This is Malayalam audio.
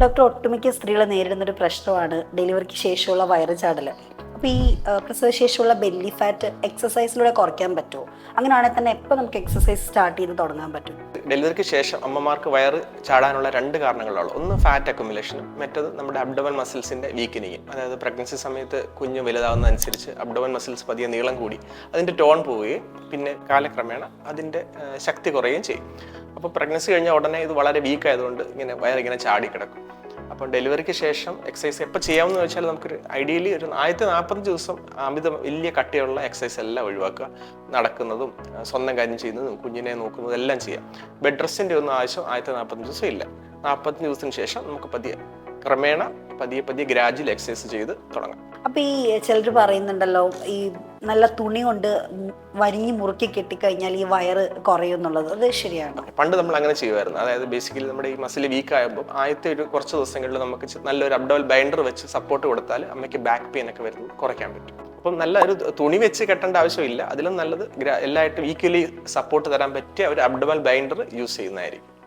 ഡോക്ടർ ഒട്ടുമിക്ക സ്ത്രീകളെ നേരിടുന്ന ഒരു പ്രശ്നമാണ് ഡെലിവറിക്ക് ശേഷമുള്ള വയറ് ചാടൽ ഈ പ്രസവശേഷമുള്ള ബെല്ലി ഫാറ്റ് എക്സസൈസിലൂടെ കുറയ്ക്കാൻ പറ്റുമോ? അങ്ങനെയാണെങ്കിൽ തന്നെ എപ്പോൾ നമുക്ക് എക്സസൈസ് സ്റ്റാർട്ട് ചെയ്ത് തുടങ്ങാൻ പറ്റും? ഡെലിവറിക്ക് ശേഷം അമ്മമാർക്ക് വയറ് ചാടാനുള്ള രണ്ട് കാരണങ്ങളുള്ളൂ. ഒന്ന് ഫാറ്റ് അക്കുമുലേഷനും മറ്റത് നമ്മുടെ അബ്ഡവൻ മസിൽസിന്റെ വീക്കനിങ്ങും അതായത് പ്രഗ്നൻസി സമയത്ത് കുഞ്ഞ് വലുതാവുന്നതനുസരിച്ച് അബ്ഡവൻ മസിൽസ് പതിയെ നീളം കൂടി അതിന്റെ ടോൺ പോവുകയും പിന്നെ കാലക്രമേണ അതിന്റെ ശക്തി കുറയുകയും ചെയ്യും. അപ്പോൾ പ്രഗ്നൻസി കഴിഞ്ഞ ഉടനെ ഇത് വളരെ വീക്ക് ആയതുകൊണ്ട് ഇങ്ങനെ വയറിങ്ങനെ ചാടി കിടക്കും അപ്പോൾ ഡെലിവറിക്ക് ശേഷം എക്സസൈസ് എപ്പോൾ ചെയ്യാമെന്ന് വെച്ചാൽ നമുക്കൊരു ഐഡിയലി ഒരു ആദ്യത്തെ നാൽപ്പത്തഞ്ച് ദിവസം അമിത വലിയ കട്ടിയുള്ള എക്സസൈസ് എല്ലാം ഒഴിവാക്കുക. നടക്കുന്നതും സ്വന്തം കാര്യം ചെയ്യുന്നതും കുഞ്ഞിനെ നോക്കുന്നതും എല്ലാം ചെയ്യാം. ബെഡ് റെസ്റ്റിന്റെ ഒന്നും ആവശ്യം ആദ്യത്തെ നാൽപ്പത്തഞ്ച് ദിവസം ഇല്ല. നാൽപ്പത്തഞ്ച് ദിവസത്തിന് ശേഷം നമുക്ക് പതിയെ ക്രമേണ പതിയെ പതിയെ ഗ്രാജുവൽ എക്സസൈസ് ചെയ്ത് തുടങ്ങാം. അപ്പൊ ഈ ചിലർ പറയുന്നുണ്ടല്ലോ ഈ നല്ല തുണി കൊണ്ട് വരിഞ്ഞ് മുറുക്കി കെട്ടിക്കഴിഞ്ഞാൽ ഈ വയറ് കുറയും എന്നുള്ളത്. അത് ശരിയാണ്? പണ്ട് നമ്മൾ അങ്ങനെ ചെയ്യുമായിരുന്നു. അതായത് ബേസിക്കലി നമ്മുടെ ഈ മസിൽ വീക്ക് ആയപ്പോൾ ആദ്യത്തെ ഒരു കുറച്ച് ദിവസങ്ങളിൽ നമുക്ക് നല്ലൊരു അബ്ഡോൽ ബൈൻഡർ വെച്ച് സപ്പോർട്ട് കൊടുത്താൽ അമ്മയ്ക്ക് ബാക്ക് പെയിൻ ഒക്കെ വരുന്നത് കുറയ്ക്കാൻ പറ്റും. അപ്പം നല്ല ഒരു തുണി വെച്ച് കെട്ടേണ്ട ആവശ്യമില്ല. അതിലും നല്ലത് എല്ലായിട്ടും ഈക്വലി സപ്പോർട്ട് തരാൻ പറ്റിയ ഒരു അബ്ഡോൾ ബൈൻഡർ യൂസ് ചെയ്യുന്നതായിരിക്കും.